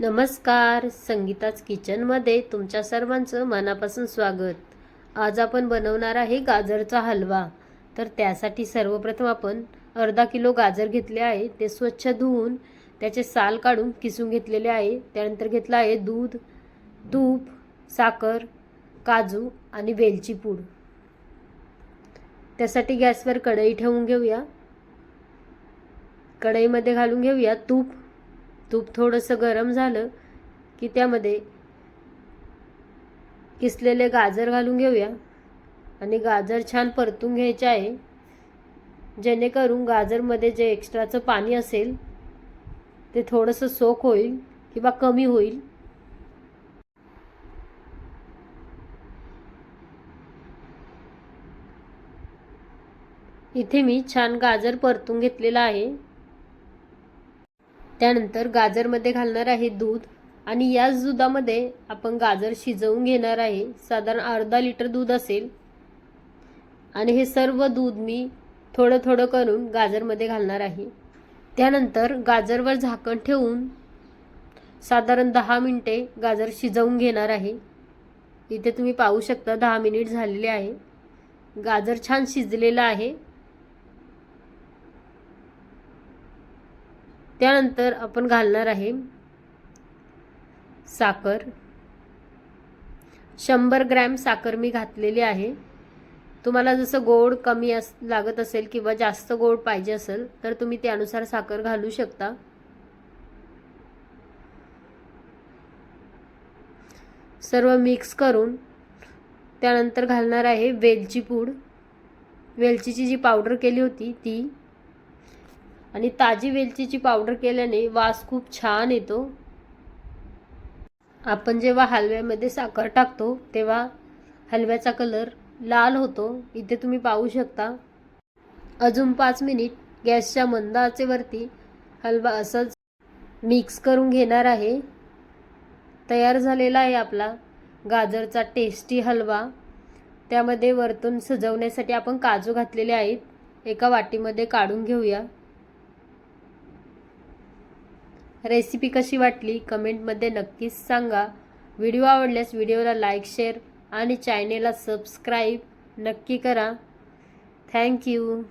नमस्कार संगीताच किचनमध्ये तुमच्या सर्वांचं मनापासून स्वागत. आज आपण बनवणार आहे गाजरचा हलवा. तर त्यासाठी सर्वप्रथम आपण अर्धा किलो गाजर घेतले आहे ते स्वच्छ धुवून त्याचे साल काढून किसून घेतलेले आहे. त्यानंतर घेतलं आहे दूध तूप साखर काजू आणि वेलची पूड. त्यासाठी गॅसवर कढई ठेवून घेऊया. कढईमध्ये घालून घेऊया तूप तूप थोडंसं गरम झालं की त्यामध्ये किसलेले गाजर घालून घेऊया. आणि गाजर छान परतून घ्यायचे आहे. जेणेकरून गाजरमध्ये जे एक्स्ट्राचं पाणी असेल ते थोडंसं सोक होईल किंवा कमी होईल. इथे मी छान गाजर परतून घेतलेला आहे. त्यानंतर गाजरमध्ये घालणार आहे दूध आणि याच दुधामध्ये आपण गाजर शिजवून घेणार आहे. साधारण अर्धा लिटर दूध असेल. आणि हे सर्व दूध मी थोडं थोडं करून गाजरमध्ये घालणार आहे. त्यानंतर गाजरवर झाकण ठेवून साधारण दहा मिनटे गाजर शिजवून घेणार आहे. इथे तुम्ही पाहू शकता दहा मिनिट झालेले आहे. गाजर छान शिजलेलं आहे. त्यानंतर आपण घालणार आहे साखर. शंभर ग्रॅम साखर मी घातलेली आहे. तुम्हाला जसं गोड कमी अस लागत असेल किंवा जास्त गोड पाहिजे असेल तर तुम्ही त्यानुसार साखर घालू शकता. सर्व मिक्स करून त्यानंतर घालणार आहे वेलची पूड. वेलचीची जी पावडर केली होती ती आणि ताजी वेलचीची पावडर केल्याने वास खूप छान येतो. आपण जेव्हा हलव्यामध्ये साखर टाकतो तेव्हा हलव्याचा कलर लाल होतो. इथे तुम्ही पाहू शकता. अजून पाच मिनिट गॅसच्या मंद आचेवरती हलवा असंच मिक्स करून घेणार आहे. तयार झालेला आहे आपला गाजरचा टेस्टी हलवा. त्यामध्ये वरतून सजवण्यासाठी आपण काजू घातलेले आहेत. एका वाटीमध्ये काढून घेऊया. रेसिपी कशी वाटली कमेंटमध्ये नक्कीच सांगा. व्हिडिओ आवडल्यास व्हिडिओला लाईक शेअर आणि चॅनेलला सबस्क्राईब नक्की करा. थँक्यू